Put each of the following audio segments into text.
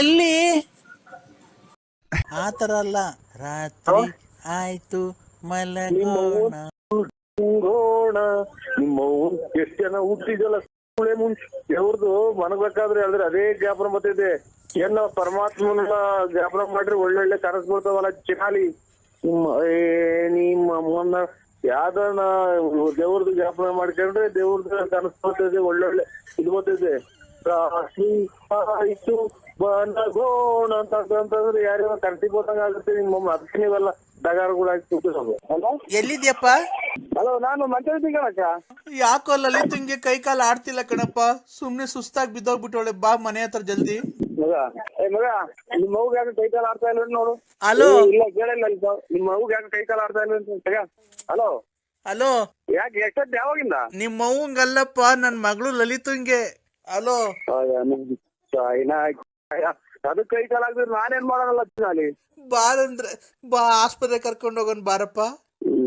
ಎಲ್ಲಿ? ಆತರ ಅಲ್ಲ. ರಾತ್ರಿ ಆಯ್ತು ಮಲಗೋಣ. ಗೋಣ ನಿಮ್ಮ ಎಷ್ಟು ಜನ ಹುಟ್ಟಿದಲ್ಲ ಸುಳೆ ಮುಂಚೆ? ದೇವ್ರದು ಮನಗ್ಬೇಕಾದ್ರೆ ಅಂದ್ರೆ ಅದೇ ಜ್ಞಾಪನ ಬರ್ತೈತೆ. ಏನ ಪರಮಾತ್ಮನ ಜ್ಞಾಪನ ಮಾಡ್ರಿ ಒಳ್ಳೊಳ್ಳೆ ಕನಸು ಬರ್ತಾವಲ್ಲ ಚಿನಾಲಿ ನಿಮ್ಮ ಏ ನಿಮ್ಮ ಅಮ್ಮನ್ನ ಯಾವ್ದನ ದೇವ್ರದ್ದು ಜ್ಞಾಪನ ಮಾಡ್ಕೊಂಡ್ರೆ ದೇವ್ರದ್ದು ಕನಸು ಬರ್ತೈತೆ ಒಳ್ಳೊಳ್ಳೆ ಇದು ಬರ್ತೈತೆ. ಆಯ್ತು. ಬನಗೋಣ ಅಂತ ಅಂತಂದ್ರೆ ಯಾರ್ಯಾವ ಕನಸಿಗೆ ಹೋದಂಗ ಆಗುತ್ತೆ. ನಿಮ್ಮ ಅದಕ್ಕೆ ನೀವೆಲ್ಲ ಡಗಾರಗಳಾಗಿ ಕೂತಿರೋದು. ಹಲೋ? ಎಲ್ಲಿದ್ಯಪ್ಪ? ಹಲೋ ನಾನು ಮಂಚಳಿದ್ದೀನಿ ಕಣಕ್ಕ ಯಾಕೋ ಲಲಿತ್ ಹಿಂಗೆ ಕೈ ಕಾಲು ಆಡ್ತಿಲ್ಲ ಕಣಪ್ಪ. ಸುಮ್ನೆ ಸುಸ್ತಾಗಿ ಬಿದ್ದೋಗ್ಬಿಟ್ಟವಳೆ ಬಾ ಮನೆ ಹತ್ರ ಜಲ್ದಿ. ಮಗ ಏ ಮಗ ನಿಮ್ಮ ಮಗುಗೆ ಯಾಕೆ ಕೈ ಕಾಲು ಆಡ್ತಾ ಇಲ್ಲ ನೋಡು? ಹಲೋ? ಇಲ್ಲ ಕೇಳಿಲ್ಲ ಇಲ್ಲಿ ನಿಮ್ಮ ಮಗುಗೆ ಯಾಕೆ ಕೈ ಕಾಲು ಆಡ್ತಾ ಇಲ್ಲ ಅಂತ ತಗ ಹಲೋ? ಹಲೋ? ಯಾಕೆ ಎಷ್ಟೊತ್ತು ಯಾವಾಗಿಂದ? ನಿಮ್ಮ ಅವ್ವಂಗಲ್ಲಪ್ಪ ನನ್ ಮಗಳು ಲಲಿತಂಗೆ ಹಲೋ? ಚಾಯ್ನಾ ಅದು ಕೈ ಕಾಲು ಆಗಿದ್ರೆ ನಾನೇನ್ ಮಾಡೋಣ ಅಲ್ಲಿ ಬಾರಂದ್ರೆ ಬಾ ಆಸ್ಪತ್ರೆ ಕರ್ಕೊಂಡು ಹೋಗೋಣ ಬಾರಪ್ಪ.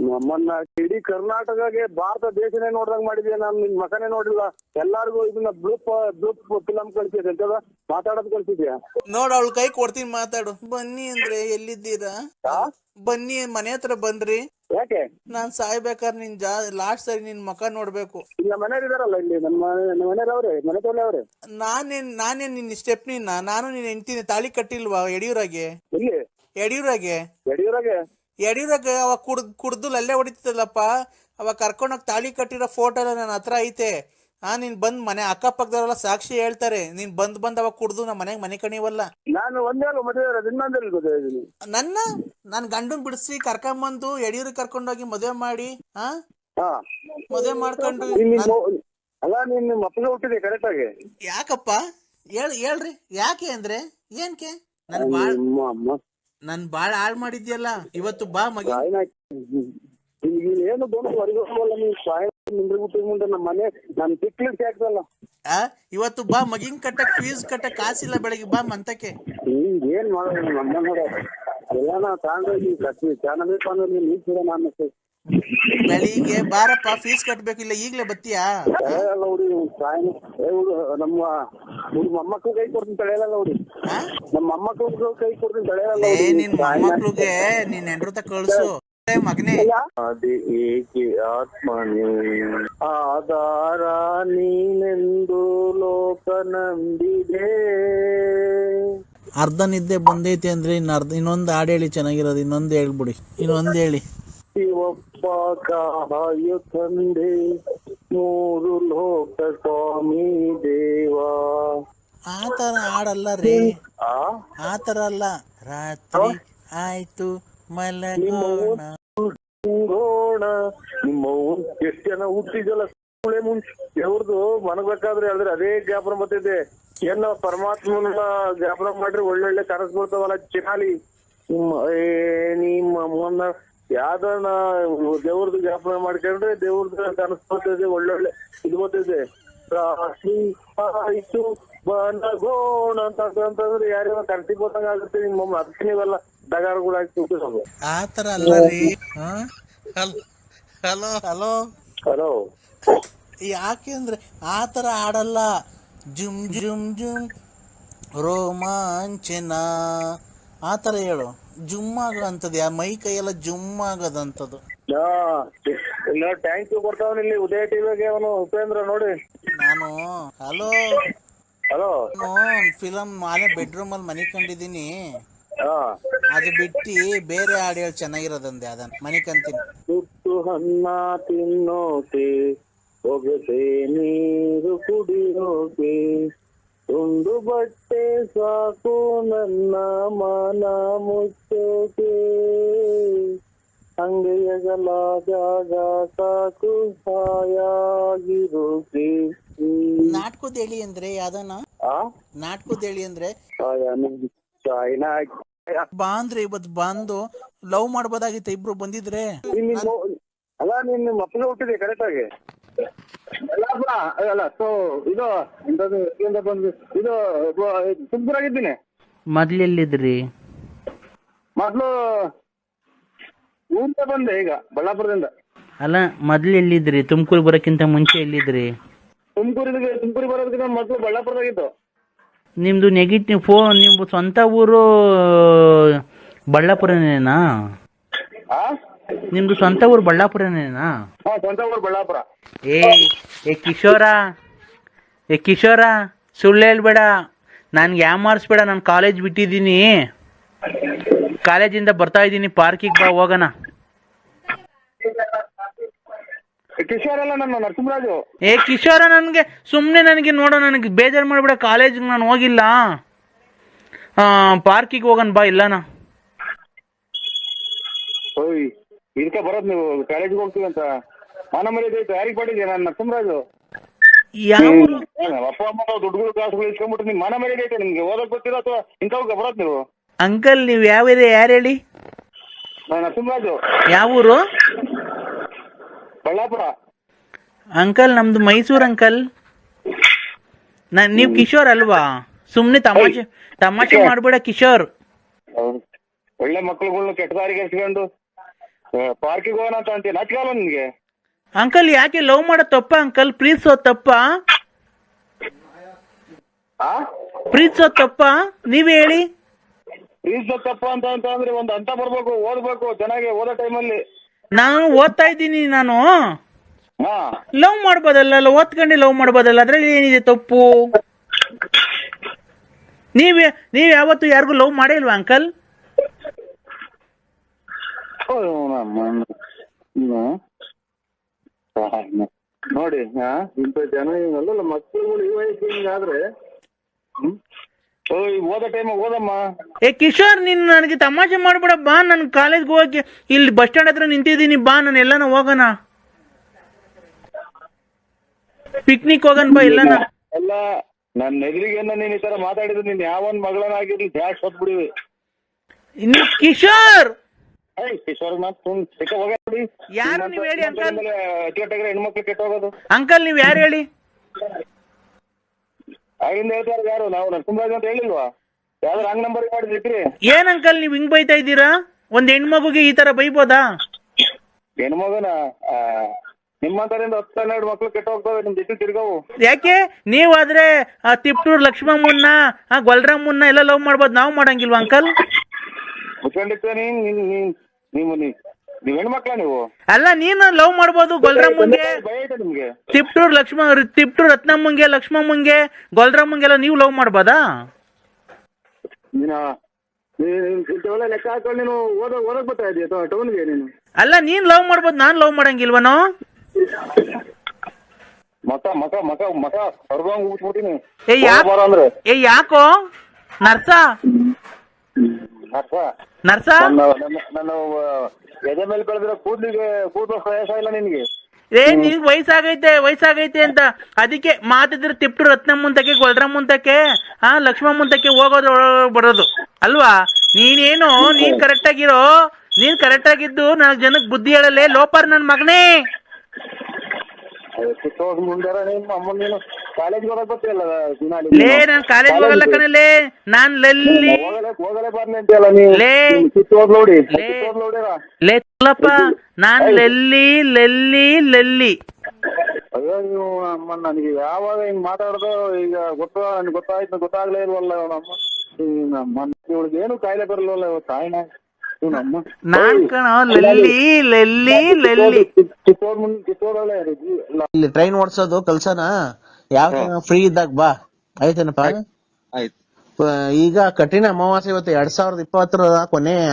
ನಮ್ಮನ್ನ ಇಡೀ ಕರ್ನಾಟಕಗೆ ಭಾರತ ದೇಶನೇ ನೋಡ್ದಂಗ್ ಮಾಡಿದ್ಯಾ ನಾನು ನಿನ್ ಮಕನೇ ನೋಡಿಲ್ಲ ಎಲ್ಲಾರ್ಗು ಇದನ್ನ ಬ್ಲೂಪ್ ಬ್ಲೂಪ್ ಫಿಲಂ ಕಳ್ಸಿದ್ ಎಂತದ ಮಾತಾಡೋದ್ ಕಳ್ಸಿದ್ಯಾ? ನೋಡ್ ಅವಳ ಕೈ ಕೊಡ್ತೀನಿ ಮಾತಾಡು. ಬನ್ನಿ ಅಂದ್ರೆ ಎಲ್ಲಿದ್ದೀರಾ? ಬನ್ನಿ ಮನೆ ಹತ್ರ ಬನ್ರಿ. ಯಾಕೆ? ನಾನ್ ಸಾಯ್ಬೇಕಾದ್ರೆ ನಿನ್ ಜಾ ಲಾಸ್ಟ್ ಸರಿ ನಿನ್ ಮಕ ನೋಡ್ಬೇಕು. ಇಲ್ಲ ಮನೆಯವ್ರು ಇದಾರಲ್ಲ ಇಲ್ಲಿ ನಮ್ಮ ಮನೆ ನಮ್ಮ ಮನೆಯವ್ರು ಅವ್ರೆ ಮನೆ ತೋಲೆ ಅವ್ರೆ. ನಾನೇನ್ ನಾನೇನ್ ನಿನ್ ಸ್ಟೆಪ್ನಿನ ನಾನು? ನಿನ್ ಹೆಂಡ್ತೀನಿ ತಾಳಿ ಕಟ್ಟಿಲ್ವಾ ಯಡಿಯೂರಾಗೆ? ಇಲ್ಲಿ ಯಡಿಯೂರಾಗೆ? ಯಡಿಯೂರಾಗೆ? ಯಡಿಯೂರಾಗೆ ಅವಾಗ ಕುಡ್ದ್ ಕುಡ್ದು ಅಲ್ಲೇ ಹೊಡಿತಿದ್ದಲ್ಲಪ್ಪ. ಅವಾಗ ಕರ್ಕೊಂಡೋಗಿ ತಾಳಿ ಕಟ್ಟಿರೋ ಫೋಟೋ ಎಲ್ಲ ನನ್ನ ಹತ್ರ ಐತೆ. ಹಾ ನೀನ್ ಬಂದ್ ಮನೆ ಅಕ್ಕಪಕ್ಕದವರೆಲ್ಲ ಸಾಕ್ಷಿ ಹೇಳ್ತಾರೆ. ನೀನ್ ಬಂದ್ ಬಂದ್ ಅವಾಗ ಕುಡ್ದು ನಮ್ಮ ಮನೆಗೆ ಮನೆ ಕಣಿವಲ್ಲ. ನಾನು ಒಂದೇ ಮದುವೆ ಇನ್ನೊಂದಲ್ಲಿ ಇದೀನಿ ನನ್ನ? ನನ್ ಗಂಡನ್ ಬಿಡಿಸಿ ಕರ್ಕೊಂಬಂದು ಯಡಿಯೂರಿಗೆ ಕರ್ಕೊಂಡೋಗಿ ಮದುವೆ ಮಾಡಿ ಹಾ ಹಾ. ಮದುವೆ ಮಾಡ್ಕೊಂಡು ನೀನ್ ನಿಮ್ ಮೊ- ಅಲ್ಲ ನೀನ್ ನಿಮ್ಮ ಅಪ್ಪಗೆ ಹುಟ್ಟಿದೆ ಕರೆಕ್ಟ್ ಆಗಿ? ಯಾಕಪ್ಪ? ಹೇಳ್ ಹೇಳ್ರಿ ಯಾಕೆ ಅಂದ್ರೆ ಏನ್ಕೆ? ನನ್ ಬಾಳ್ ನನ್ ಬಾಳ್ ಹಾಳ್ ಮಾಡಿದ್ಯಲ್ಲ ಇವತ್ತು ಬಾ ಮಗಿ. ಏನು ಬಂದು ಹೊರಗೋಲ್ಲ ನೀನ್ ಸಾಯ ನಿಂದ್ರೆ ಬಿಟ್ಟು ಮುಂದೆ ನಮ್ಮ ಮನೆ ನನ್ ಆಗ್ತಲ್ಲ ಆ? ಇವತ್ತು ಬಾ ಮಗಿನ್ ಕಟ್ಟಕ್ ಫೀಸ್ ಕಟ್ಟಕ್ ಕಾಸಿಲ್ಲ ಬೆಳಗ್ಗೆ ಬಾ ಮಂತಕ್ಕೆ. ನೀನ್ ಏನ್ ಮಾಡೋದು ನಿಮ್ಮ ಅಮ್ಮ ನೋಡ. ಎಲ್ಲ ನಾ ತಗೊಂಡೋಗಿ ಕಟ್ಟಿ ಚೆನ್ನಾಗಬೇಕು ಅಂದ್ರೆ ನೀನ್ ಬೆಳಿಗ್ಗೆ ಬಾರಪ್ಪ ಫೀಸ್ ಕಟ್ಬೇಕು ಇಲ್ಲ ಈಗ್ಲೇ ಬತ್ತೀಯಾ? ಹುಡು ನಮ್ಮ ಕೈ ಕೊಡ್ತೀನಿ? ನಮ್ಮ ಮೊಮ್ಮಕ್ಕಳು ಕೈ ಕೊಡ್ತೀನಿ ತಳೆಯಲ್ಲ ಏ ನಿನ್ ಮೊಮ್ಮಕ್ಳಿಗೆ ನಿನ್ ಹೆಂಡ್ರತ ಕಳ್ಸು. ಮಗನೇ. ಅದೇ ಆತ್ಮ ಆತ್ಮನೇ ಆಧಾರ ನೀನೆಂದು ಲೋಕ ನಂಬಿದೆ. ಅರ್ಧ ನಿದ್ದೆ ಬಂದೈತಿ ಅಂದ್ರೆ ಇನ್ನ ಅರ್ಧ ಇನ್ನೊಂದು ಹಾಡು ಹೇಳಿ ಚೆನ್ನಾಗಿರೋದು ಇನ್ನೊಂದು ಹೇಳ್ಬಿಡಿ ಇನ್ನೊಂದು ಹೇಳಿ. ಶಿವಪ್ಪ ಕಾಯ ತಂದೆ ಮೂರು ಲೋಕ ಸ್ವಾಮಿ ದೇವಾ. ಆತರ ತರ ಹಾಡಲ್ಲ ರೀ. ಆ? ಆ ತರ ಅಲ್ಲ. ರಾತ್ರಿ ಆಯ್ತು ಮಲಗೋಣ. ಗೋಣ ನಿಮ್ಮ ಎಷ್ಟು ಜನ ಹುಟ್ಟಿದಲ್ಲ ಮುಂಚೆ ಅವ್ರದ್ದು ಮನಗ್ಬೇಕಾದ್ರೆ ಅಂದ್ರೆ ಅದೇ ಜ್ಞಾಪನ ಬರ್ತಿದೆ ಏನ ಪರಮಾತ್ಮನ ಜ್ಞಾಪನ ಮಾಡ್ರಿ ಒಳ್ಳೊಳ್ಳೆ ಕನಸು ಬರ್ತಾವಲ್ಲ ಚಿನಾಲಿ ನಿಮ್ಮ ಅಮ್ಮನ್ನ ಯಾವ್ದನ ದೇವ್ರದ್ದು ಜ್ಞಾಪನ ಮಾಡ್ಕೊಂಡ್ರೆ ದೇವ್ರದ್ದು ಕನಸು ಬರ್ತದೆ ಒಳ್ಳೊಳ್ಳೆ ಇದು ಬರ್ತದೆ. ಆಯ್ತು ಬನಗೋಣ ಅಂತ ಅಂತಂದ್ರೆ ಯಾರ್ಯಾವ ಕನಸಿಗೆ ಬಂದಂಗ ಆಗುತ್ತೆ ನಿಮ್ಮ ಅದಕ್ಕೆ ನೀವೆಲ್ಲ ಡಗಾರಗಳಾಗಿ ಕೂತಿರೋದು. ಆ ತರ ಅಲ್ಲ ರೀ ಹಲೋ ಹಲೋ ಹಲೋ? ಯಾಕೆ ಅಂದ್ರೆ ಆ ತರ ಹಾಡಲ್ಲ. ಜುಮ್ ಜುಮ್ ಜುಮ್ ರೋಮಾಂಚನ. ಆ ತರ ಹೇಳು. ಜುಮ್ ಆಗಂತದ್ದು ಯಾ ಮೈ ಕೈಯೆಲ್ಲ ಜುಮ್ ಆಗೋದಂಥದ್ದು. ಇಲ್ಲ ಟ್ಯಾಂಕ್ ಬರ್ತಾವನ ಇಲ್ಲಿ ಉದಯ ಟಿವಿಗೆ ಅವನು ಉಪೇಂದ್ರ ನೋಡಿ. ನಾನು ಹಲೋ. ಹಲೋ. ನಾನು ಫಿಲಂ ಮಾಲೆ ಬೆಡ್ರೂಮ್ ಅಲ್ಲಿ ಮನೆ ಕಂಡಿದ್ದೀನಿ ಹಾ. ಅದು ಬಿಟ್ಟು ಬೇರೆ ಹಾಡು ಹೇಳಿ ಚೆನ್ನಾಗಿರೋದಂದೆ ಅದನ್ನ ಮನೆ ಕಂತೀನಿ ತಿನ್ನೋಕೆ ಒಗಸೆ ನೀರು ಕುಡಿಯೋಕೆ ತುಂಡು ಬಟ್ಟೆ ಸಾಕು ನನ್ನ ಮನ ಮುಚ್ಚೋಕೆ. ಅಂಗೆಯಗಲ ಜಾಗ ಸಾಕು ಸಾಯಾಗಿರೋಕೆ ನಾಟ್ಕೋದೇಳಿ ಹೇಳಿ ಅಂದ್ರೆ ಯಾವ್ದನ? ಆ? ನಾಟಕದ ಹೇಳಿ ಅಂದ್ರೆ ಚಾಯ್ನಾ ಬಾ ಅಂದ್ರೆ ಇವತ್ ಬಂದು ಲವ್ ಮಾಡ್ಬೋದಾಗಿತ್ತು ಇಬ್ರು ಬಂದಿದ್ರೆ? ಅಲ್ಲ ನಿನ್ನ ಮಕ್ಕಳು ಹುಟ್ಟಿದೆ ಕರೆಕ್ಟ್ ಆಗಿ? ಅಲ್ಲ ಅಪ್ಪ, ಅಲ್ಲ ಸೊ ಇದು ಎಂತದು ಎಲ್ಲಿಂದ ಬಂದು ಇದು ತುಮಕೂರಾಗಿದ್ದೀನಿ ಮೊದ್ಲೆಲ್ಲಿದ್ರಿ? ಮೊದ್ಲು ಊರಿಂದ ಬಂದೆ ಈಗ ಬಳ್ಳಾಪುರದಿಂದ. ಅಲ್ಲ ಮೊದ್ಲು ಎಲ್ಲಿದ್ರಿ ತುಮಕೂರು ಬರೋಕ್ಕಿಂತ ಮುಂಚೆ ಎಲ್ಲಿದ್ರಿ? ತುಮಕೂರಿಗೆ ತುಮಕೂರಿಗೆ ಬರೋದಕ್ಕಿಂತ ಮೊದ್ಲು ಬಳ್ಳಾಪುರದಾಗಿತ್ತು. ನಿಮ್ದು ನೆಗೆಟಿವ್ ಫೋನ್ ನಿಮ್ಮ ಸ್ವಂತ ಊರು ಬಳ್ಳಾಪುರನೇನಾ? ನಿಮ್ದು ಸ್ವಂತ ಊರು ಬಳ್ಳಾಪುರನೇನಾ? ಹಾ ಸ್ವಂತ ಊರು ಬಳ್ಳಾಪುರ. ಏ ಏ ಕಿಶೋರ ಏ ಕಿಶೋರ ಸುಳ್ಳು ಹೇಳ್ಬೇಡ. ನನ್ಗೆ ಯಾಮಾರಿಸ್ಬೇಡ ನಾನು ಕಾಲೇಜ್ ಬಿಟ್ಟಿದ್ದೀನಿ. ಕಾಲೇಜಿಂದ ಬರ್ತಾ ಇದ್ದೀನಿ ಪಾರ್ಕಿಗೆ ಬಾ ಹೋಗೋಣ. ಕಿಶೋರ್ ಅಲ್ಲ ನನ್ನ ನರಸಿಂಹರಾಜು. ಏ ಕಿಶೋರ ನನಗೆ ಸುಮ್ಮನೆ ನನಗೆ ನೋಡೋ ನನಗೆ ಬೇಜಾರು ಮಾಡ್ಬೇಡ ಕಾಲೇಜಿಗೆ ನಾನು ಹೋಗಿಲ್ಲ. ಪಾರ್ಕಿಗೆ ಹೋಗೋಣ ಬಾ ಇಲ್ಲನಾ. ಓಯ್ ಇದಕ್ಕೆ ಬರೋದು ನೀವು ಕಾಲೇಜಿಗೆ ಹೋಗ್ತೀವಿ ಅಂತ. ಮಾನ ಮರ್ಯಾದೆ ಯಾರಿಗೆ ಪಡಿದ್ಯಾ ನಾನು ನರಸಿಂಹರಾಜು ಯಾವ ಏನ್ ಅಪ್ಪ ಅಮ್ಮ ದುಡ್ಡುಗಳು ಕಾಸುಗಳು ಇಸ್ಕೊಂಡ್ಬಿಟ್ಟು ನಿಮ್ ಮನ ಮರ್ಯಾದೆ ಐತೆ ನಿಮ್ಗೆ. ಓದಕ್ ಗೊತ್ತಿಲ್ಲ ಅಥವಾ ಇಂಥವ್ಗೆ ಬರೋದ್ ನೀವು? ಅಂಕಲ್ ನೀವು ಯಾವ ಏರಿಯಾ ಯಾರು ಹೇಳಿ? ನಾನು ನರಸಿಂಹರಾಜು ಯಾವ ಊರು? ಬಳ್ಳಾಪುರ. ಅಂಕಲ್ ನಮ್ದು ಮೈಸೂರು ಅಂಕಲ್. ನಾ ನೀವು ಕಿಶೋರ್ ಅಲ್ವಾ? ಸುಮ್ಮನೆ ತಮಾಷೆ ತಮಾಷೆ ಮಾಡ್ಬೇಡ ಕಿಶೋರ್. ಹೌದು. ಒಳ್ಳೆ ಮಕ್ಳುಗಳ್ನ ಕೆಟ್ಟ ದಾರಿಗೆ ಎಸ್ಕೊಂಡು ಪಾರ್ಕಿಗೆ ಹೋಗೋಣ ಅಂತ ಅಂತೀಯ? ಹಚ್ಕಾಲ ನಿನ್ಗೆ ಅಂಕಲ್ ಯಾಕೆ ಲವ್ ಮಾಡೋ ತಪ್ಪ ಅಂಕಲ್? ಪ್ರೀತಿಸೋ ತಪ್ಪ? ಆ? ಪ್ರೀತಿಸೋ ತಪ್ಪ? ನೀವೇ ಹೇಳಿ. ಪ್ರೀತಿಸೋ ತಪ್ಪ ಅಂತ ಅಂತ ಅಂದ್ರೆ ಒಂದ್ ಅಂತ ಬರ್ಬೇಕು ಓದ್ಬೇಕು ಚೆನ್ನಾಗಿ ಓದೋ ಟೈಮಲ್ಲಿ. ನಾನು ಓದ್ತಾ ಇದ್ದೀನಿ ನಾನು. ಹಾ. ಲವ್ ಮಾಡ್ಬೋದಲ್ಲ ಅಲ್ಲ ಓದ್ಕೊಂಡು ಲವ್ ಮಾಡ್ಬೋದಲ್ಲ ಅದ್ರಲ್ಲಿ ಏನಿದೆ ತಪ್ಪು? ನೀವೇ ನೀವ್ ಯಾವತ್ತು ಯಾರಿಗೂ ಲವ್ ಮಾಡಿಲ್ವಾ ಇಲ್ವಾ ಅಂಕಲ್? ಓ, ನಮ್ಮ ಹ್ಮ್. ನೋಡಿ ಇಂಥ ಜನ ಏನಲ್ಲ ಮಕ್ಕಳುಗಳು ಈ ವಯಸ್ಸು ಈ ಓದೋ ಟೈಮ್ ಓದಮ್ಮ. ಏ ಕಿಶೋರ್ ನೀನು ನನಗೆ ತಮಾಷೆ ಮಾಡ್ಬೇಡ ಬಾ ನನ್ ಕಾಲೇಜ್ ಹೋಗಿ ಇಲ್ಲಿ ಬಸ್ ಸ್ಟ್ಯಾಂಡ್ ಹತ್ರ ನಿಂತಿದ್ದೀನಿ ಬಾ ನಾನು ಎಲ್ಲಾನ ಹೋಗೋಣ. ಪಿಕ್ನಿಕ್ ಹೋಗೋಣ ಬಾ ಎಲ್ಲಾನ. ಎಲ್ಲ ನನ್ನ ಎದುರಿಗೇನ ನೀನ್ ಈ ತರ ಮಾತಾಡಿದ್ರೆ ನೀನ್ ಯಾವನ್ ಮಗಳನ್ನಾಗಿರ್ಲಿ ಜಾಸ್ತಿ ಹೊತ್ಬಿಡಿವಿ ಇನ್ನು ಕಿಶೋರ್! ಏಯ್ ಕಿಶೋರ್ ಮಾತು ಸುಮ್ ಸಿಕ್ಕ ಹೋಗ ನೋಡಿ ಯಾರು ನೀವ್ ಹೇಳಿ ಅಂಕಲ್? ಅಚ್ಚುಕಟ್ಟಾಗ್ರೆ ಹೆಣ್ಮಕ್ಳು ಹೋಗೋದು ಅಂಕಲ್ ನೀವು ಯಾರು ಹೇಳಿ? ಆಗಿಂದ ಹೇಳ್ತಾರೆ ಯಾರು? ನಾವು ನರಸಿಂಹರಾಜ್ ಅಂತ ಹೇಳಿಲ್ವಾ? ಯಾವ್ದು ಹಂಗ್ ನಂಬರ್ ಮಾಡಿದ್ರಿ ಏನ್ ಅಂಕಲ್ ನೀವು ಹಿಂಗ್ ಬೈತಾ ಇದ್ದೀರಾ? ಒಂದ್ ಹೆಣ್ಮಗುಗೆ ಈ ತರ ಬೈಬೋದಾ? ಹೆಣ್ಮಗನ ನಿಮ್ಮಂತರಿಂದ ಹತ್ತು ಹನ್ನೆರಡು ಮಕ್ಳು ಕೆಟ್ಟ ಹೋಗ್ತವೆ ನಿಮ್ ಜೊತೆ ತಿರ್ಗವು. ಯಾಕೆ? ನೀವಾದ್ರೆ ಆ ತಿಪ್ಟೂರ್ ಲಕ್ಷ್ಮಮ್ಮನ್ನ ಆ ಗೊಲ್ರಮ್ಮನ್ನ ಎಲ್ಲ ಲವ್ ಮಾಡ್ಬೋದು ನಾವು ಮಾಡಂಗಿಲ್ವಾ ಅಂಕಲ್? ಮುಚ್ಕೊಂಡಿರ್ತೀರ ನೀನ್ ನೀನ್ ನೀನ್ ನೀವು ನೀ- ನೀವ್ ಹೆಣ್ಮಕ್ಳ ನೀವು? ಅಲ್ಲ ನೀನು ಲವ್ ಮಾಡ್ಬೋದು ಗೊಲ್ರಮ್ಮಂಗೆ. ಭಯ ಐತೆ ನಿಮ್ಗೆ. ತಿಪ್ಟೂರ್ ಲಕ್ಷ್ಮ ತಿಪ್ಟೂರ್ ರತ್ನಮ್ಮಂಗೆ ಲಕ್ಷ್ಮಮ್ಮಂಗೆ ಗೊಲ್ರಮ್ಮಂಗೆಲ್ಲ ನೀವು ಲವ್ ಮಾಡ್ಬೋದಾ? ನೀನ? ನೀನ್ ಇಂಥವೆಲ್ಲ ಲೆಕ್ಕ ಹಾಕೊಂಡು ನೀನು ಓದ ಓದಕ್ ಬರ್ತಾ ಇದೀಯ ಟೌನ್ಗೆ ನೀನು? ಅಲ್ಲ ನೀನ್ ಲವ್ ಮಾಡ್ಬೋದು ನಾನ್ ಲವ್ ಮಾಡಂಗಿಲ್ವನು? ಮಕ ಮಕ ಮಕ ಮಕ ಹೊರಗಂಗ್ ಏ ಯಾಕ್ ಬರ ಅಂದ್ರೆ. ಏ ಯಾಕೋ? ನರ್ಸ? ಅರ್ಥ ನರ್ಸ? ನನ್ನ ನನ್ನ- ನನ್ನ ಎದೆ ಮೇಲೆ ಬೆಳೆದಿರೋ ಕೂದ್ಲಿಗೆ ಕೂದಲು ಇಲ್ಲ ನಿನ್ಗೆ. ಏ ನೀನ್ ವಯಸ್ಸಾಗೈತೆ ವಯಸ್ಸಾಗೈತೆ ಅಂತ. ಅದಕ್ಕೆ ಮಾತಿದ್ರೆ ತಿಪ್ಟು ಗೊಲ್ರ ಮುಂದಕ್ಕೆ ಹಾ ಲಕ್ಷ್ಮಮ್ಮಂತಕ್ಕೆ ಹೋಗೋದು ಹೋಗೋದ್ರ ಬರೋದು. ಅಲ್ವಾ? ನೀನೇನು ನೀನ್ ಕರೆಕ್ಟ್ ಆಗಿರೋ ನೀನ್ ಕರೆಕ್ಟ್ ಆಗಿದ್ದು ನನಗ್ ಜನಕ್ ಬುದ್ಧಿ ಹೇಳಲ್ಲೇ ಲೋಪರ್ ನನ್ ಮಗನೇ. ಲೇ ನಾನ್ ಕಾಲೇಜ್ ಹೋಗಲ್ಲ ಕಣಲೆ ನಾನ್ ಲಲ್ಲಿ ಲೇ. ನಾನ್ ಲಲ್ಲಿ ಲಲ್ಲಿ ಲಲ್ಲಿ. ಅಯ್ಯೋ ನೀವು ಅಮ್ಮ ನನಗೆ ಯಾವಾಗ ಹಿಂಗ್ ಮಾತಾಡ್ದೋ ಈಗ ಗೊತ್ತ ನನ್ಗೆ ಗೊತ್ತಾಯ್ತು ಗೊತ್ತಾಗ್ಲೇ ಇಲ್ವಲ್ಲ ಅಮ್ಮ ಇವಳಿಗೆ ಏನು ಕಾಯಿಲೆ ಬರಲ್ವಲ್ಲ ಇವತ್ತು ತಾಯಿನ. ನಮ್ಮ ನಾನ್ ಕಣ ಲಲ್ಲಿ ಲಲ್ಲಿ ಲಲ್ಲಿ. ಕಿತ್ತೋದ್ ಮುಂದ್ ಕಿತ್ತೋದಳೆ ಇಲ್ಲಿ. ಟ್ರೈನ್ ಓಡಿಸೋದು ಕಲ್ಸನ? ಯಾವ ಫ್ರೀ ಇದ್ದಾಗ ಬಾ. ಆಯ್ತೇನಪ್ಪ? ಆಯ್ತು. ಈಗ ಕಠಿಣ ಅಮಾವಾಸ್ಯೆ ಇವತ್ತು ಎರಡ್ ಸಾವಿರದ ಇಪ್ಪತ್ತರ ಕೊನೆಯ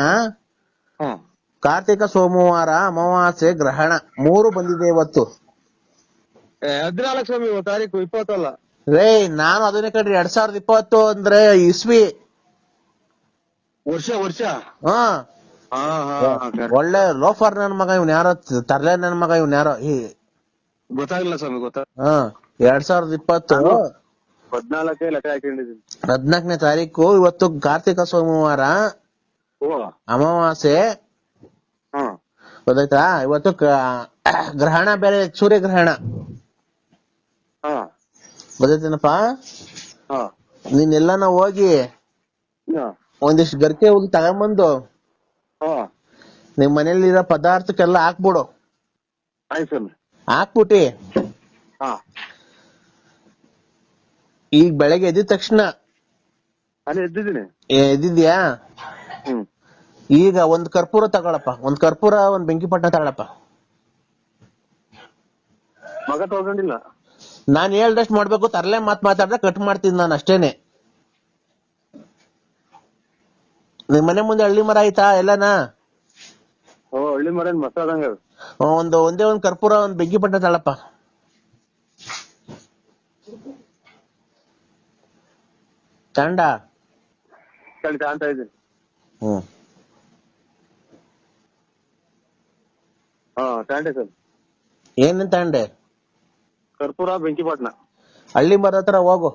ಹ್ಮ್. ಕಾರ್ತಿಕ ಸೋಮವಾರ ಅಮಾವಾಸ್ಯೆ ಗ್ರಹಣ. ಮೂರು ಬಂದಿದೆ ಇವತ್ತು. ಹದಿನಾಲ್ಕು ಸ್ವಾಮಿ ತಾರೀಕು ಇಪ್ಪತ್ತಲ್ಲ. ರೇ ನಾನು ಅದನ್ನೇ ಕಡ್ರಿ ಎರಡ್ ಸಾವಿರದ ಇಪ್ಪತ್ತು ಅಂದ್ರೆ ಇಸ್ವಿ. ವರ್ಷ ವರ್ಷ? ಹಾ. ಹಾ ಹಾ ಒಳ್ಳೆ ಲೋಫರ್ ನನ್ ಮಗ ಇವ್ನ ಯಾರೋ ತರ್ಲೆ ನನ್ ಮಗ ಇವ್ನ ಯಾರೋ ಈ ಗೊತ್ತಾಗಿಲ್ಲ ಸ್ವಾಮಿ ಗೊತ್ತಾ ಹಾ ಎರಡ್ ಸಾವಿರದ ಇಪ್ಪತ್ತು. ಹದ್ನಾಲ್ಕೇ ಲೆಕ್ಕ ಹಾಕೊಂಡಿದ್ದೀನಿ ಹದ್ನಾಲ್ಕನೇ ತಾರೀಕು ಇವತ್ತು ಕಾರ್ತಿಕ ಸೋಮವಾರ. ಅಮಾವಾಸ್ಯೆ. ಗೊತ್ತಾಯ್ತಾ? ಇವತ್ತು ಗ್ರಹಣ ಬೇರೆ ಸೂರ್ಯಗ್ರಹಣ. ಗ್ರಹಣ ಗೊತ್ತಾಯ್ತೇನಪ್ಪ? ಹಾ. ನೀನ್ ಎಲ್ಲಾನ ಹೋಗಿ ಒಂದಿಷ್ಟು ಗರ್ಕೆ ಹೋಗಿ ತಗೊಂಬಂದು ಹಾ. ನಿಮ್ ಮನೇಲಿರೋ ಪದಾರ್ಥಕ್ಕೆಲ್ಲ ಹಾಕ್ಬಿಡು. ಹಾಕ್ಬಿಟ್ಟಿ. ಈಗ ಬೆಳಗ್ಗೆ ಎದ್ದ ತಕ್ಷಣ. ಅಲ್ಲಿ ಎದ್ದಿದ್ದೀನಿ. ಇದ್ದಿದ್ಯಾ ಹ್ಮ್. ಈಗ ಒಂದ್ ಕರ್ಪೂರ ತಗೊಳಪ್ಪ. ಒಂದ್ ಕರ್ಪೂರ ಒಂದ್ ಬೆಂಕಿಪಟ್ಟಣ ತಗೊಳಪ್ಪ. ಮಗ ತಗೊಂಡಿಲ್ಲ. ನಾನ್ ಹೇಳ್ದಷ್ಟು ಮಾಡ್ಬೇಕು ತರಲೆ ಮಾತ್ ಮಾತಾಡ್ದ ಕಟ್ ಮಾಡ್ತೀನಿ ನಾನು ಅಷ್ಟೇನೆ. ನಿಮ್ ಮನೆ ಮುಂದೆ ಹಳ್ಳಿ ಮರ ಆಯ್ತಾ ಎಲ್ಲನಾ? ಓ ಹಳ್ಳಿ ಮರ ಅದು. ಒಂದು ಒಂದೇ ಒಂದ್ ಕರ್ಪೂರ ಒಂದ್ ಬೆಂಕಿಪಟ್ಟಣ ತಗೊಳಪ್ಪ. ಚಂಡ ತಡಿ ಕಾಣ್ತಾ ಇದ್ದೀನಿ. ಹ್ಮ್. ಹಾ ತಾಂಡೆ ಸರ್. ಏನ್ ತಂಡೆ? ಕರ್ಪೂರ ಬೆಂಕಿಪಟ್ನ. ಹಳ್ಳಿ ಮರ ಹತ್ರ ಹೋಗು.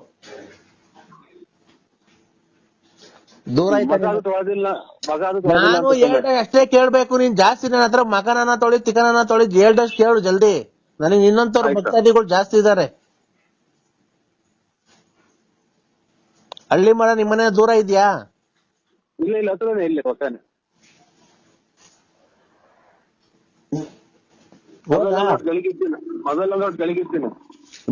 ದೂರ ನಾನು ಹೇಳ್ದೆ ಅಷ್ಟೇ ಕೇಳ್ಬೇಕು ನೀನ್ ಜಾಸ್ತಿ ನನ್ನ ಹತ್ರ ಮಗನನ್ನ ತೊಳಿ ತಿಕನನ್ನ ತೊಳಿ ಹೇಳ್ದಷ್ಟು ಕೇಳು ಜಲ್ದಿ. ನನಗೆ ಇನ್ನೊಂದ್ ಆಯ್ತು. ಭಕ್ತಾದಿಗಳು ಜಾಸ್ತಿ ಇದಾರೆ. ಹಳ್ಳಿ ಮರ ನಿಮ್ಮನೆ ದೂರ ಇದ್ಯಾ? ಇಲ್ಲ ಇಲ್ಲ ಹತ್ರನೇ ಇಲ್ಲಿ ಹೊಸನೆ ಮೊಬೈಲ್ ನೋಡಿ ಗಳಿಗಿರ್ತೀನಿ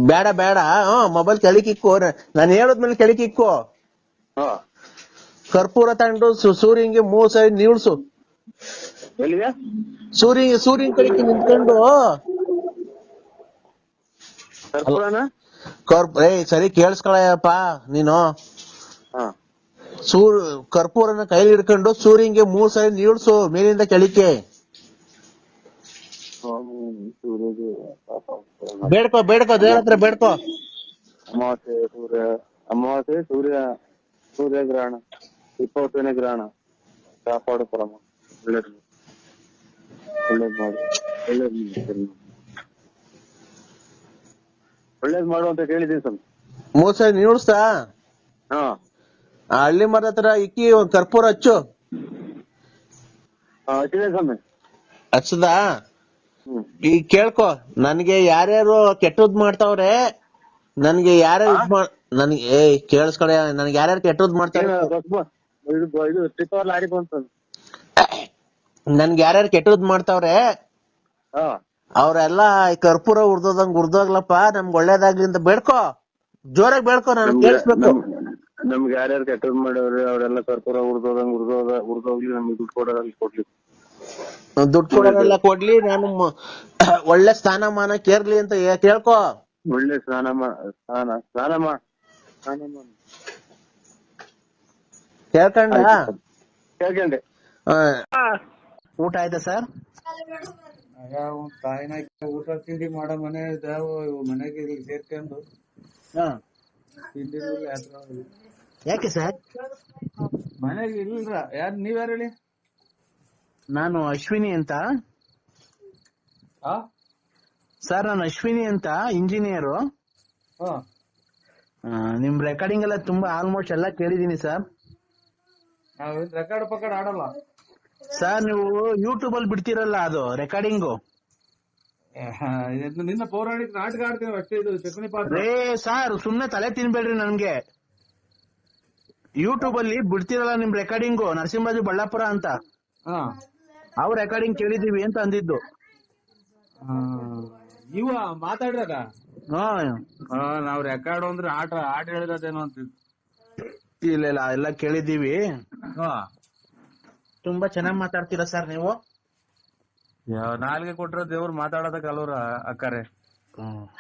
ಬೇಡ ಬೇಡ. ಹ್ಮ್ ಮೊಬೈಲ್ ಕೆಳಕಿಕ್ಕು ನಾನು ಹೇಳದ್ಮೇಲೆ ಕೆಳಕಿಕ್ಕು ಹಾ. ಕರ್ಪೂರ ತಗೊಂಡು ಸು- ಸೂರ್ಯಂಗೆ ಮೂರ್ ಸರಿ ನೀಳ್ಸು. ಎಲ್ಲಿದೆ ಸೂರ್ಯ ಸೂರ್ಯನ್ ಕಡೆಗೆ ನಿಂತ್ಕೊಂಡು. ಕರ್ಪೂರನ? ಕರ್ಪ್ ಏ ಸರಿ ಕೇಳಿಸ್ಕೊಳಪ್ಪ ನೀನು. ಸೂರ್ ಕರ್ಪೂರನ ಕೈಲಿ ಹಿಡ್ಕೊಂಡು ಸೂರ್ಯಂಗೆ ಮೂರ್ ಸರಿ ನೀಳ್ಸು ಮೇಲಿಂದ ಕೆಳಕ್ಕೆ. ಬೇಡ್ಕೋ ಬೇಡ್ಕೋ ದೇವ್ರ ಹತ್ರ ಬೇಡ್ಕೋ. ಅಮಾವಾಸ್ಯೆ ಸೂರ್ಯ ಅಮಾವಾಸ್ಯೆ ಸೂರ್ಯ ಸೂರ್ಯ ಗ್ರಹಣ ಇಪ್ಪತ್ತನೇ ಗ್ರಹಣ. ಕಾಪಾಡು ಪರಮ ಒಳ್ಳೇದು ಒಳ್ಳೇದ್ ಮಾಡು ಒಳ್ಳೇದ್ ಮಾಡು. ಒಳ್ಳೇದ್ ಮಾಡು ಅಂತ ಕೇಳಿದೀನಿ ಸರ್ ಮೂರ್ ಸರಿ ನೀಳ್ಸ್ತಾ ಹಾ. ಆ ಹಳ್ಳಿ ಮರದ ಹತ್ರ ಇಕ್ಕಿ ಒಂದ್ ಕರ್ಪೂರ ಹಚ್ಚು. ಹಚ್ಚದ ಈ ಸ್ವಾಮಿ. ಹಚ್ಚದಾ? ಹ್ಮ್. ಈಗ ಕೇಳ್ಕೊ ನನ್ಗೆ ಯಾರ್ಯಾರು ಕೆಟ್ಟದ್ ಮಾಡ್ತಾವ್ರೆ ನನ್ಗೆ ಯಾರ್ಯಾರು ಇದ್ ಮಾಡ್ ನನ್ಗೆ ಏ ಕೇಳಿಸ್ಕೊಳೆ ನನ್ಗೆ ಯಾರ್ಯಾರು ಕೆಟ್ಟದ್ ಮಾಡ್ತಾರೆ? ಏನು ಬಸ್ ಬಸ್ ಇದು ಇದು ಟಿಪ್ಪರ್ ಲಾರಿ ಬಂತು. ನನ್ಗೆ ಯಾರ್ಯಾರು ಕೆಟ್ಟದ್ ಮಾಡ್ತಾವ್ರೆ ಹಾ ಅವ್ರೆಲ್ಲ ಈ ಕರ್ಪೂರ ಉರ್ದೋದಂಗ್ ಉರ್ದೋಗ್ಲಪ್ಪ ನಮ್ಗ್ ಒಳ್ಳೇದಾಗ್ಲಿ ಅಂತ ಬೇಡ್ಕೋ. ಜೋರಾಗಿ ಬೇಡ್ಕೋ ನಾನು ಕೇಳಿಸ್ಬೇಕು. ನಮ್ಗೆ ಯಾರ್ಯಾರು ಕೆಟ್ಟದ್ ಮಾಡೋರು ಅವರೆಲ್ಲ ಕರ್ಪೂರ ಉರ್ದೋದಂಗ್ ಉರ್ದೋದ ಉರ್ದೋಗ್ಲಿ ನಮ್ಗೆ ದುಡ್ಡು ಕೊಡೋದಲ್ಲಿ ಕೊಡ್ಲಿ. ದುಡ್ಡು ಕೊಡೋರೆಲ್ಲ ಕೊಡ್ಲಿ ನಾನು ಮ- ಒಳ್ಳೆ ಸ್ಥಾನಮಾನ ಕೇರ್ಲಿ ಅಂತ ಏ- ಕೇಳ್ಕೊ. ಒಳ್ಳೆ ಸ್ನಾನ ಮಾ ಸ್ನಾನ ಸ್ನಾನ ಮಾ ಸ್ನಾನ ಮಾ ಕೇಳ್ಕೊಂಡ ಕೇಳ್ಕೊಂಡೆ ಊಟ ಆಯ್ತಾ ಸರ್? ತಾಯಿನ ಊಟ ತಿಂಡಿ ಮಾಡೋ ಮನೆ ಇದಾವ ಮನೆಗೆ ಇಲ್ಲಿ ಸೇರ್ಕೊಂಡು ತಿಂಡಿ ಯಾಕೆ ಸರ್? ಮನೆಗೆ ಇಲ್ರ ಯಾರು ನೀವ್ಯಾರು ಹೇಳಿ? ನಾನು ಅಶ್ವಿನಿ ಅಂತ. ಸರ್ ನಾನು ಅಶ್ವಿನಿ ಅಂತ ಇಂಜಿನಿಯರು. ನಿಮ್ ರೆಕಾರ್ಡಿಂಗ್ ಎಲ್ಲ ತುಂಬಾ ಆಲ್ಮೋಸ್ಟ್ ಎಲ್ಲ ಕೇಳಿದೀನಿ ಸರ್. ನಾವ್ ರೆಕಾರ್ಡ್ ಪಕಾರ್ಡ್ ಆಡಲ್ಲ. ಸರ್ ನೀವು ಯೂಟ್ಯೂಬ್ ಅಲ್ಲಿ ಬಿಡ್ತಿರಲ್ಲ ಅದು ರೆಕಾರ್ಡಿಂಗು ನಿನ್ನ ಪೌರಾಣಿಕ ನಾಟಕ ಆಡ್ತೀವಿ ಅಷ್ಟೇ ಇದು ಪಾತ್ರ. ರೇ ಸರ್ ಸುಮ್ನೆ ತಲೆ ತಿನ್ಬೇಡ್ರಿ ನನ್ಗೆ. ಯೂಟ್ಯೂಬ್ ಅಲ್ಲಿ ಬಿಡ್ತಿರಲ್ಲ ನಿಮ್ ರೆಕಾರ್ಡಿಂಗ್ ನರಸಿಂಹರಾಜು ಬಳ್ಳಾಪುರ ಅಂತ. ಹಾ. ಅವ್ರ ರೆಕಾರ್ಡಿಂಗ್ ಕೇಳಿದೀವಿ ಅಂತ ಅಂದಿದ್ದು. ಇವ ಮಾತಾಡ್ದಾಗ ಹಾ. ನಾವ್ ರೆಕಾರ್ಡ್ ಅಂದ್ರೆ ಆಟ ಆಟ ಹೇಳಿರೋದೇನೋ ಅಂತ ಇಲ್ಲ ಇಲ್ಲ ಎಲ್ಲ ಕೇಳಿದೀವಿ ಹಾ. ತುಂಬಾ ಚೆನ್ನಾಗಿ ಮಾತಾಡ್ತೀರಾ ಸರ್ ನೀವು? ನಾಲ್ಗೆ ಕೊಟ್ರ ದೇವ್ರ ಮಾತಾಡೋದಕ್ಕೆ ಅಲ್ವ್ರ ಅಕ್ಕಾರೆ.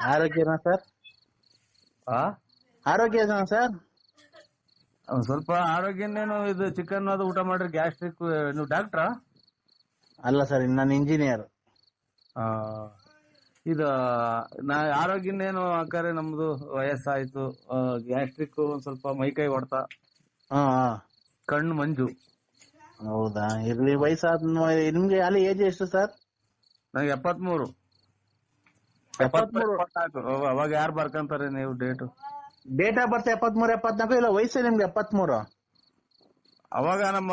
ಆರೋಗ್ಯನಾ ಸರ್? ಆ? ಆರೋಗ್ಯನಾ ಸರ್? ಒಂದ್ ಸ್ವಲ್ಪ ಆರೋಗ್ಯನೇನು ಇದು ಚಿಕನ್ ಅದು ಊಟ ಮಾಡ್ರಿ ಗ್ಯಾಸ್ಟ್ರಿಕ್ ನೀವು ಡಾಕ್ಟ್ರಾ? ಅಲ್ಲ ಸರ್ ನಾನು ಇಂಜಿನಿಯರ್ ಇದು ನಾ ಆರೋಗ್ಯನೇನು ಹಾಕಾರೆ ನಮ್ದು ವಯಸ್ಸಾಯ್ತು ಗ್ಯಾಸ್ಟ್ರಿಕ್ ಒಂದ್ ಸ್ವಲ್ಪ ಮೈಕೈ ಹೊಡ್ತ ಹಾ. ಕಣ್ಣು ಮಂಜು. ಹೌದಾ? ಇರ್ಲಿ ವಯಸ್ಸಾದ ನಿಮ್ಗೆ ಅಲ್ಲಿ ಏಜ್ ಎಷ್ಟು ಸರ್? ನಂಗೆ ಎಪ್ಪತ್ಮೂರು. ಎಪ್ಪತ್ಮೂರು. ಅವಾಗ ಯಾರು ಬರ್ಕಂತಾರೆ ನೀವು ಡೇಟು? ಡೇಟ್ ಆಫ್ ಬರ್ತ್ ಎಪ್ಪತ್ಮೂರು ಎಪ್ಪತ್ನಾಲ್ಕು ಇಲ್ಲ ವಯಸ್ಸು ನಿಮ್ಗೆ ಎಪ್ಪತ್ಮೂರು? ಅವಾಗ ನಮ್ಮ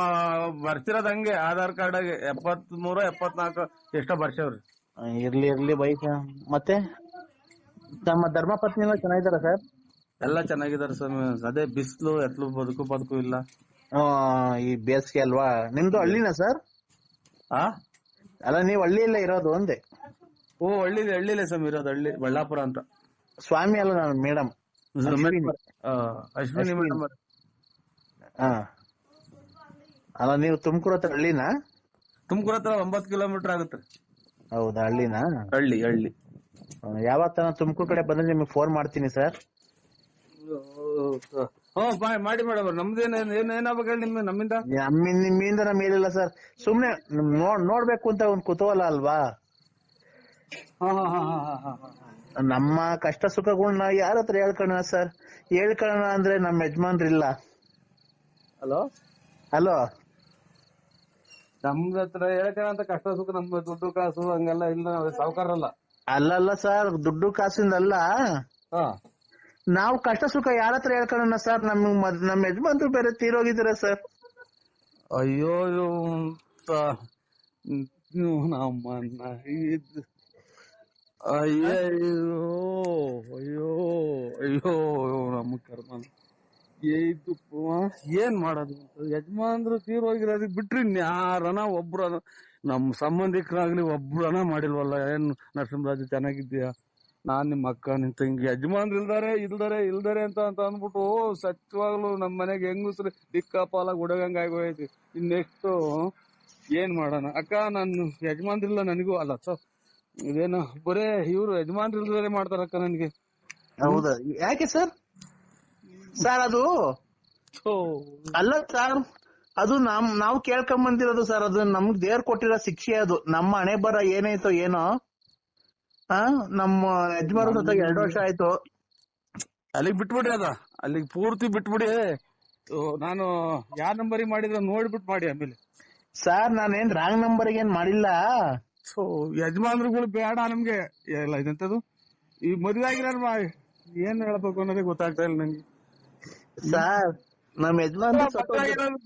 ಬರ್ತಿರೋದ್ ಹಂಗೆ ಆಧಾರ್ ಕಾರ್ಡ್ ಎಪ್ಪತ್ ಮೂರು ಎಪ್ಪತ್ನಾಲ್ಕು ಎಷ್ಟೋ ಬರ್ಸವ್ರಿ ಆ, ಇರ್ಲಿ ಇರ್ಲಿ ವಯಸ್ಸು ಮತ್ತೆ? ತಮ್ಮ ಧರ್ಮಪತ್ನಿ ಎಲ್ಲ ಚೆನ್ನಾಗಿದಾರ ಸರ್? ಎಲ್ಲ ಚೆನ್ನಾಗಿದ್ದಾರೆ ಸರ್ ಅದೇ ಬಿಸಿಲು ಎತ್ಲು ಬದುಕು ಬದುಕು ಇಲ್ಲ. ಈ ಬೇಸಿಗೆ ಅಲ್ವಾ? ನಿಮ್ದು ಹಳ್ಳಿನಾ ಸರ್? ಆ? ಅಲ್ಲ ನೀವು ಹಳ್ಳಿಯಲ್ಲೇ ಇರೋದು ಒಂದೇ? ಓ ಹಳ್ಳಿ ಹಳ್ಳಿಲೇ ಸ್ವಾಮಿ ಇರೋದು ಹಳ್ಳಿ ಬಳ್ಳಾಪುರ ಅಂತ. ಸ್ವಾಮಿ ಅಲ್ಲ ನಾನು ಮೇಡಮ್. ಆ, ಅಶ್ವಿನಿ ಅಲ್ಲ ನೀವು ತುಮಕೂರು ಹತ್ರ ಹಳ್ಳಿನಾ? ತುಮಕೂರು ಹತ್ರ ಒಂಬತ್ತು ಕಿಲೋಮೀಟರ್ ಆಗುತ್ತೆ. ಹೌದಾ ಹಳ್ಳಿನಾ? ಹಳ್ಳಿ ಹಳ್ಳಿ. ಯಾವತ್ತನ ಯಾವತ್ತ ನಾನು ತುಮಕೂರು ಕಡೆ ಬಂದ್ರೆ ನಿಮಗೆ ಫೋನ್ ಮಾಡ್ತೀನಿ ಸರ್ ಹ್ಮ್ ಮಾಡಿ ಮೇಡಮ್ ನಮ್ದೇನ್ ಏನ್ ಏನಾಗ್ಬೇಕು ಹೇಳಿ ನಿಮ್ ನಮ್ಮಿಂದ? ನಮ್ಮ ನಿಮ್ಮಿಂದ ನಮ್ ಏನಿಲ್ಲ ಸರ್ ಸುಮ್ನೆ ನೋಡ್ ನೋಡ್ಬೇಕು ಅಂತ ಒಂದ್ ಕುತೂಹಲ ಅಲ್ವಾ? ಹಾ ಹಾ ಹಾ ಹಾ ಹಾ ಹಾ. ನಮ್ಮ ಕಷ್ಟ ಸುಖಗಳನ್ನ ಯಾರ ಹತ್ರ ಹೇಳ್ಕೊಳ್ಳೋಣ ಸರ್? ಹೇಳ್ಕೊಳ್ಳೋಣ ಅಂದ್ರೆ ನಮ್ಮ ಯಜಮಾನ್ರಿಲ್ಲ. ಹಲೋ? ಹಲೋ? ನಮ್ದ ಹತ್ರ ಹೇಳ್ಕಣ ಅಂತ ಕಷ್ಟ ಸುಖ ನಮ್ ದುಡ್ಡು ಕಾಸು ಹಂಗೆಲ್ಲ ಇಲ್ಲ ನಾವು ಸಾವುಕಾರಲ್ಲ ಅಲ್ಲಲ್ಲ ಸರ್ ದುಡ್ಡು ಕಾಸಿಂದಲ್ಲ. ಹಾ. ನಾವು ಕಷ್ಟ ಸುಖ ಯಾರ ಹತ್ರ ಹೇಳ್ಕೊಳ್ಳೋಣ ಸರ್? ನಮ್ ನಮ್ಮ ಯಜಮಾನ್ರು ಬೇರೆ ತೀರೋಗಿದ್ದೀರ ಸರ್? ಅಯ್ಯೋ ಅಯ್ಯೋ ಇದ್- ಅಯ್ಯೋ ಅಯ್ಯೋ ನಮ್ಮ ಕರ್ಮ ಏಯ್ತು ಏನ್ ಮಾಡೋದು ಯಜಮಾನ್ರು ತೀರೋಗಿರೋದಕ್ಕೆ ಬಿಟ್ರಿ ಯಾರನ ಒಬ್ರನ ನಮ್ ಸಂಬಂಧಿಕರಾಗ್ಲಿ ಒಬ್ರನ ಮಾಡಿಲ್ವಲ್ಲ ಏನ್ ನರಸಿಂಹರಾಜು ಚೆನ್ನಾಗಿದ್ದೀಯಾ? ನಾನ್ ನಿಮ್ ಅಕ್ಕ ನಿನ್ ತಂಗಿ ಯಜಮಾನ್ರು ಇಲ್ದಾರೆ ಇಲ್ದಾರೆ ಇಲ್ದಾರೆ ಅಂತ ಅಂತ ಅಂದ್ಬಿಟ್ಟು ಸತ್ಯವಾಗ್ಲು ನಮ್ ಮನೆಗೆ ಹೆಂಗಸ್ರು ದಿಕ್ಕಾಪಾಲಾಗಿ ಗುಡಗಂಗ ಆಗೋಯ್ತು. ಇನ್ನೆಷ್ಟು ಏನ್ ಮಾಡೋಣ? ಅಕ್ಕ ನಾನು ಯಜಮಾನ್ರಿಲ್ಲ ನನಗೂ ಅಲ್ಲ ಸೊ ಇದೇನು ಬರೇ ಇವ್ರು ಯಜಮಾನ್ರು ಇಲ್ದಾರೆ ಮಾಡ್ತಾರಕ್ಕ ನನ್ಗೆ. ಹೌದಾ? ಯಾಕೆ ಸರ್ ಸರ್ ಅದು. ಅಲ್ಲ ಸರ್ ಅದು ನಮ್ ನಾವು ಕೇಳ್ಕೊಂಡ್ ಬಂದಿರೋದು ಸರ್ ಅದು ನಮ್ಗ್ ದೇವ್ರ ಕೊಟ್ಟಿರೋ ಶಿಕ್ಷೆ ಅದು. ನಮ್ಮ ಹಣೆ ಬರ ಏನಾಯ್ತೋ ಏನೋ. ಆ ನಮ್ಮ ಯಜಮಾನ್ ಜೊತೆಗೆ ಎರಡು ವರ್ಷ ಆಯ್ತು. ಅಲ್ಲಿಗ್ ಬಿಟ್ಬಿಡಿ ಅದ. ಅಲ್ಲಿಗೆ ಪೂರ್ತಿ ಬಿಟ್ಬಿಡಿ. ನಾನು ಯಾವ ನಂಬರಿಗೆ ಮಾಡಿದ್ರೆ ನೋಡ್ಬಿಟ್ಟು ಮಾಡಿ ಆಮೇಲೆ. ಸರ್ ನಾನೇನ್ ರಾಂಗ್ ನಂಬರ್ ಏನ್ ಮಾಡಿಲ್ಲ. ಸೊ ಯಜಮಾನ್ರುಗಳು ಬೇಡ ನಮ್ಗೆ. ಎಲ್ಲ ಇದೆಂತದು ಈ ಮದುವೆ ಮಾ ಏನ್ ಹೇಳ್ಬೇಕು ಅನ್ನೋದೇ ಗೊತ್ತಾಗ್ತಾ ಇಲ್ಲ ನಂಗೆ. ಸರ್ ನಮ್ ಯಜಮಾನ್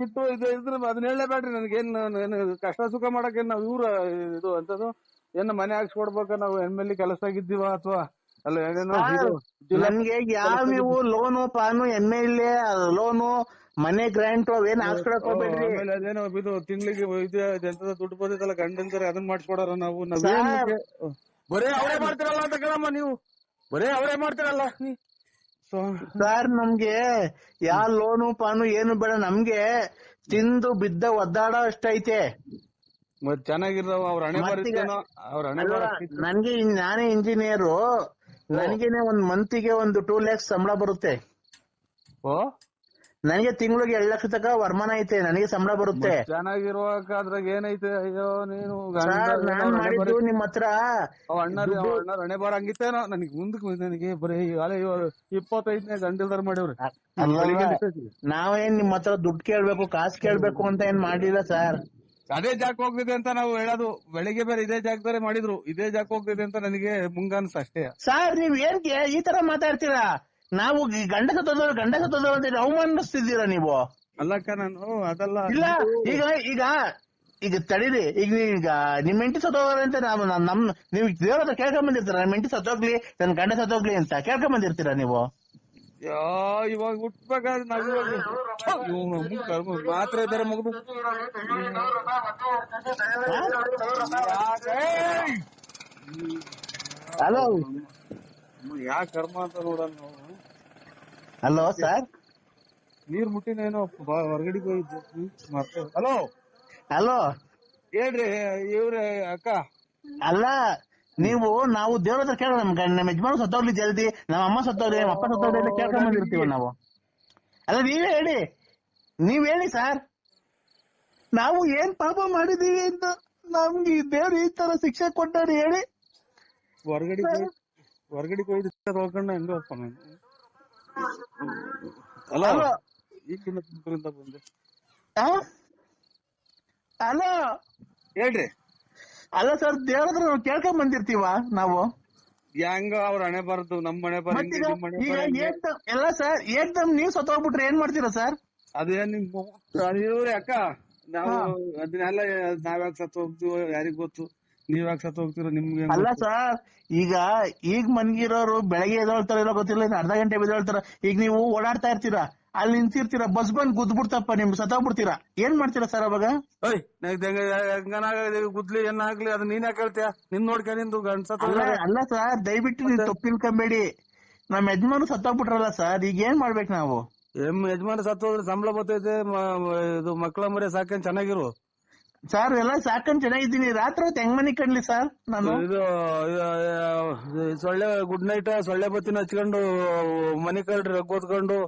ಬಿಟ್ಟು ಇದು ಇದ್ರೆ ಅದನ್ನ ಹೇಳಲೇಬೇಡ್ರಿ ನನಗೆ. ಏನ್ ಕಷ್ಟ ಸುಖ ಮಾಡಕ್ಕೆ ನಾವು ಇವ್ರ ಇದು ಅಂತದು ಏನ್ ಮನೆ ಹಾಕ್ಸ್ಕೊಡ್ಬೇಕ ನಾವು ಎಮ್ಮೆಲ್ಲಿ ಕೆಲಸ ಆಗಿದ್ದೀವ ಅಥವಾ? ಅಲ್ಲ ನನ್ಗೆ ಯಾವ ನೀವು ಲೋನು ಪಾನು ಎಂ ಎಲ್ ಎ ಲೋನು ಮನೆ ಗ್ರಾಂಟ್ ಅವೇನ್ ಹಾಕ್ಸ್ಕೊಳಕ್ ಹೋಗ್ಬೇಡ್ರಿ ಆಮೇಲೆ ಅದೇನೋ ಇದು ತಿಂಗಳಿಗೆ ಇದು ಎಂತದ ದುಡ್ಡು ಬಂದಿತ್ತಲ್ಲ ಗಂಡಂತಾರೆ ಅದನ್ನ ಮಾಡ್ಕೊಡಾರ ನಾವು? ಬರೇ ಅವರೇ ಮಾಡ್ತಿರಲ್ಲ ಅಂತ ಕೇಳಮ್ಮ ನೀವು. ಬರೇ ಅವರೇ ಮಾಡ್ತಿರಲ್ಲ. ಸೊ ಸರ್ ನಮ್ಗೆ ಯಾವ ಲೋನು ಪಾನು ಏನು ಬೇಡ ನಮ್ಗೆ ತಿಂದು ಬಿದ್ದ ಒದ್ದಾಡೋ ಅಷ್ಟೈತೆ. ಮತ್ ಚೆನ್ನಾಗಿರೋ ಅವ್ರ ಹಣೆ ಅವ್ರ ಹಣೆ ನನ್ಗೆ ನಾನೇ ಇಂಜಿನಿಯರು. ನನಗೇನೆ ಒಂದ್ ಮಂತಿಗೆ ಒಂದು ಟೂ ಲ್ಯಾಕ್ಸ್ ಸಂಬಳ ಬರುತ್ತೆ. ಓ? ನನಗೆ ತಿಂಗಳಿಗೆ ಎರಡ್ ಲಕ್ಷ ತನಕ ವರಮಾನ ಐತೆ ನನಗೆ ಸಂಬಳ ಬರುತ್ತೆ. ಚೆನ್ನಾಗಿರುವಾಗ ಅದ್ರಾಗ ಏನೈತೆ? ಅಯ್ಯೋ ನೀನು ಸರ್ ನಾನ್ ಮಾಡಿದ್ದು ನಿಮ್ ಹತ್ರ ಅಣ್ಣರ್ ಹಣೆ ಬರ ಹಂಗಿತ್ತೇನೋ? ನನಗೆ ಮುಂದಕ್ಕೆ ನನಗೆ ಬರೀ ಹಳೆ ಇಪ್ಪತ್ತೈದನೇ ಗಂಟಲ್ದಾರ ಮಾಡಿವ್ರಿ. ನಾವೇನ್ ನಿಮ್ ಹತ್ರ ದುಡ್ಡು ಕೇಳ್ಬೇಕು ಕಾಸು ಕೇಳ್ಬೇಕು ಅಂತ ಏನ್ ಮಾಡಿಲ್ಲ ಸರ್? ಅದೇ ಜಾಕ್ ಹೋಗ್ತಿದೆ ಅಂತ ನಾವು ಹೇಳೋದು. ಬೆಳಿಗ್ಗೆ ಬೇರೆ ಇದೇ ಜಾಗದಾರೆ ಮಾಡಿದ್ರು. ಇದೇ ಜಾಕ್ ಹೋಗ್ತಿದೆ ಅಂತ ನನಗೆ ಮುಂಗಾನ್ಸ್ ಅಷ್ಟೇ. ಸರ್ ನೀವ್ ಏನ್ ಈ ತರ ಮಾತಾಡ್ತೀರಾ? ನಾವು ಗಂಡ ಸತ್ತೋದವ್ರು ಗಂಡ ಸತ್ತೋದವ್ರು ಅಂತ ಅವಮಾನಿಸ್ತಿದ್ದೀರಾ ನೀವು? ಅಲ್ಲಕ್ಕ ನಾನು ಅದಲ್ಲ. ಇಲ್ಲ ಈಗ ಈಗ ಈಗ ತಡೀರಿ. ಈಗ ಈಗ ನಿಮ್ ಹೆಂಡತಿ ಸತ್ತೋಗ್ರಿ ಅಂತ ನಾವು ನಮ್- ನೀವ್ ದೇವ್ರ ಹತ್ರ ಕೇಳ್ಕೊಂಡ್ ಬಂದಿರ್ತೀರ? ನಮ್ ಹೆಂಡತಿ ಸತ್ತೋಗ್ಲಿ ನನ್ ಗಂಡ ಸತ್ತೋಗ್ಲಿ ಅಂತ ಕೇಳ್ಕೊಂಡ್ ಬಂದಿರ್ತೀರ ನೀವು? ಇವಾಗ ಹುಟ್ಬೇಕಾದ್ರೆ ನಾವ್ ಮಾತ್ರೆ ಇದಾರೆ ಹಲೋ ಯಾ ಕರ್ಮ ಅಂತ ನೋಡೋಣ ನಾವು ಹಲೋ ಸರ್ ನೀರ್ ಮುಟ್ಟಿನೇನೋ ಹೊರಗಡೆ ಹೋಗಿದ್ದು. ಹಲೋ ಹಲೋ ಹೇಳ್ರಿ ಇವ್ರೆ ಅಕ್ಕ. ಅಲ್ಲ ನೀವು ನಾವು ದೇವ್ರ ಹತ್ರ ಕೇಳೋಣ ನಮ್ ಗಂಡ ನಮ್ಮ ಯಜಮಾನ ಸತ್ತೋಗ್ಲಿ ಜಲ್ದಿ ನಮ್ಮ ಅಮ್ಮ ಸತ್ತೋಗ್ಲಿ ನಮ್ಮ ಅಪ್ಪ ಸತ್ತೋಗ್ಲಿ ಅಂತ ಕೇಳ್ಕೊಂಡ್ ಬಂದಿರ್ತೀವಿ ನಾವು. ಅಲ್ಲ ನೀವೇ ಹೇಳಿ. ನೀವ್ ಹೇಳಿ ಸರ್ ನಾವು ಏನ್ ಪಾಪ ಮಾಡಿದೀವಿ ಅಂತ ನಮ್ಗೆ ಈ ದೇವ್ರು ಈ ತರ ಶಿಕ್ಷೆ ಕೊಟ್ಟಾರೆ ಹೇಳಿ. ಹೊರಗಡೆ ಹೊರಗಡೆ ಹೋಗಿ ತಗೊಂಡ ನಾನು ಹಲೋ ಈಗಿನ ತುಮಕೂರಿಂದ ಬಂದೆ. ಹೇಳ್ರಿ. ಅಲ್ಲ ಸರ್ ದೇವ್ರ ಕೇಳ್ಕೊಂಡ್ ಬಂದಿರ್ತೀವ ನಾವು? ಹೆಂಗ ಅವ್ರ ಹಣೆ ಬರದು ನಮ್ ಮನೆ ಬರ ಮತ್ತೀಗ ಈಗ ಏಕ್ದಮ್ ಎಲ್ಲ ಸರ್ ಏಕ್ದಮ್ ನೀವ್ ಸತ್ತೋಗ್ಬಿಟ್ರೆ ಏನ್ ಮಾಡ್ತೀರಾ ಸರ್? ಅದೇ ನಿಮ್ ಅಕ್ಕ. ನಾವು ಅದನ್ನೆಲ್ಲ ನಾವ್ಯಾಕ್ ಸತ್ ಹೋಗ್ತೀವೋ ಯಾರಿಗ್ ಗೊತ್ತು? ನೀವ್ಯಾಕ್ ಸತ್ ಹೋಗ್ತಿರೋ ನಿಮ್ಗೆ ಅಲ್ಲ? ಸರ್ ಈಗ ಈಗ ಮನ್ಗಿರೋರು ಬೆಳಗ್ಗೆ ಎದ್ದೇಳ್ತಾರ ಇಲ್ಲ ಗೊತ್ತಿಲ್ಲ ಇನ್ನು ಅರ್ಧ ಗಂಟೆ ಎದ್ದೇಳ್ತಾರ ಈಗ ನೀವು ಓಡಾಡ್ತಾ ಇರ್ತೀರಾ ಅಲ್ಲಿ ನಿಂತಿರ್ತೀರಾ ಬಸ್ ಬಂದ್ ಬಿಡ್ತಪ್ಪ ನಿಮ್ ಸತ್ತೋಗ್ಬಿಡ್ತೀರಾ. ಏನ್ ಮಾಡ್ತೀರಾ ಸರ್ ಅವಾಗ? ಓಯ್ ಗುದ್ಲಿ ಏನಾಗ್ಲಿ ಅದು ನೀನ್ ಯಾಕೆ ಹೇಳ್ತೀಯ ನಿನ್ ನೋಡ್ಕ ನಿಂದು ಗಂಡ್ ಸತ್ತ ಅಲ್ಲ ಅಲ್ಲ ಸರ್ ದಯವಿಟ್ಟು ನೀವು ತಪ್ಪಿಲ್ಕೊಂಬೇಡಿ ನಮ್ ಯಜಮಾನು ಸತ್ತೋಗ್ಬಿಟ್ರಲ್ಲ ಸರ್ ಈಗ ಏನ್ ಮಾಡ್ಬೇಕು ನಾವು? ಎಂ ಯಜಮಾನ ಸತ್ತೋದ್ರೆ ಸಂಬಳ ಬರ್ತೈತೆ ಇದು ಮಕ್ಳ ಮರಿ ಸಾಕೇನ್ ಚೆನ್ನಾಗಿರು. ಸರ್ ಎಲ್ಲ ಸಾಕಂಡ್ ಚೆನ್ನಾಗಿದ್ದೀನಿ. ರಾತ್ರಿ ಹೊತ್ತು ಹೆಂಗ್ ಮನಿ ಕಣ್ಲಿ ಸರ್ ನಾನು? ಇದು ಸೊಳ್ಳೆ ಗುಡ್ ನೈಟ್ ಸೊಳ್ಳೆ ಬತ್ತಿನ ಹಚ್ಕೊಂಡು ಮನೆ ಕಳ್ರಿ ಓದ್ಕೊಂಡು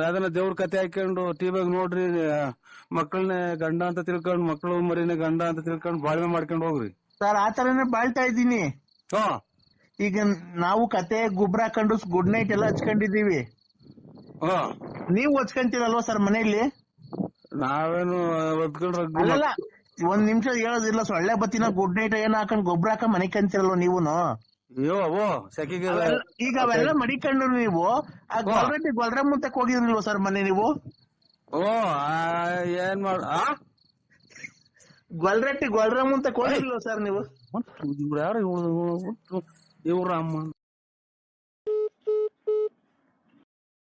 ಯಾವ್ದನ ದೇವ್ರ ಕತೆ ಹಾಕೊಂಡು ಟಿವಿಯಾಗ ನೋಡ್ರಿ ಮಕ್ಕಳನ್ನ ಗಂಡ ಅಂತ ತಿಳ್ಕೊಂಡು ಮಕ್ಕಳು ಮರಿನ ಗಂಡ ಅಂತ ತಿಳ್ಕೊಂಡು ಬಾಳ್ವೆ ಮಾಡ್ಕೊಂಡು ಹೋಗ್ರಿ. ಸರ್ ಆ ತರನೇ ಬಾಳ್ತಾ ಇದ್ದೀನಿ. ಹಾ. ಈಗ ನಾವು ಕತೆ ಗೊಬ್ಬರ ಹಾಕೊಂಡು ಗುಡ್ ನೈಟ್ ಎಲ್ಲ ಹಚ್ಕೊಂಡಿದೀವಿ ಹಾ. ನೀವು ಹಚ್ಕೊಂತೀರಲ್ವಾ ಸರ್ ಮನೆಯಲ್ಲಿ? ನಾವೇನು ಒದ್ಕೊಂಡ್ರೆ ಅಲ್ಲಲ್ಲ ಒಂದ್ ನಿಮಿಷ ಹೇಳೋದಿಲ್ಲ ಸೊಳ್ಳೆ ಬತ್ತಿನ ಗುಡ್ ನೈಟ್ ಏನ್ ಹಾಕೊಂಡ್ ಗೊಬ್ಬರ ಹಾಕ ಮನೆ ಕಂತಿರಲ್ವ ನೀವುನು ಅಯ್ಯೋ ಅವೋ ಸೆಕೆಗೆ ಅವೆಲ್ಲ- ಈಗ ಅವೆಲ್ಲ ಮಡಿಕೊಂಡು ನೀವು ಆ ಗೊಲ್ರಟ್ಟಿ ಗೊಲ್ರ ಮುಂತಕ್ ಹೋಗಿರ್ಲಿಲ್ವ ಸರ್ ಮನೆ ನೀವು ಓ ಆ, ಏನ್ ಮಾಡ ಆ ಗೊಲ್ರಟ್ಟಿ ಗೊಲ್ರ ಮುಂತಕ್ ಹೋಗಿರ್ಲಿಲ್ವ ಸರ್ ನೀವು ಇವ್ರು ಯಾರು ಇವ್ರು ಇವ್ರ ಅಮ್ಮ